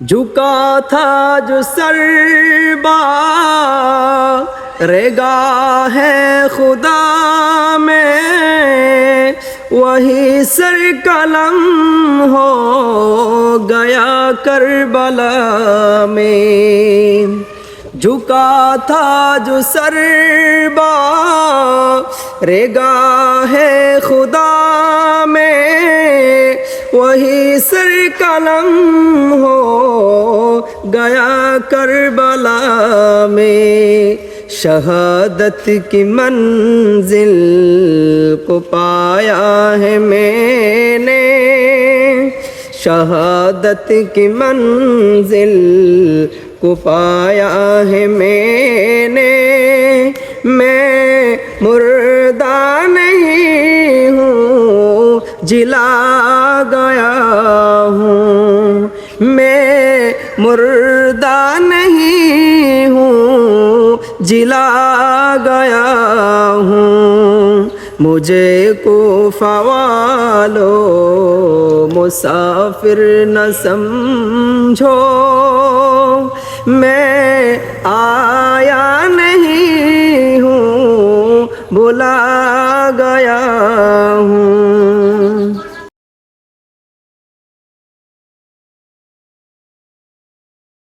جھکا تھا جو سر رگا ہے خدا میں، وہی سر قلم ہو گیا کربلا میں۔ جھکا تھا جو سر رگا ہے خدا میں وہی سر قلم ہو گیا کربلا میں شہادت کی منزل کو پایا ہے میں نے۔ شہادت کی منزل کو پایا ہے میں جلا گیا ہوں۔ میں مردہ نہیں ہوں۔ جلا گیا ہوں۔ مجھے کو فوالو مسافر نہ سمجھو۔ میں آیا نہیں ہوں۔ بلا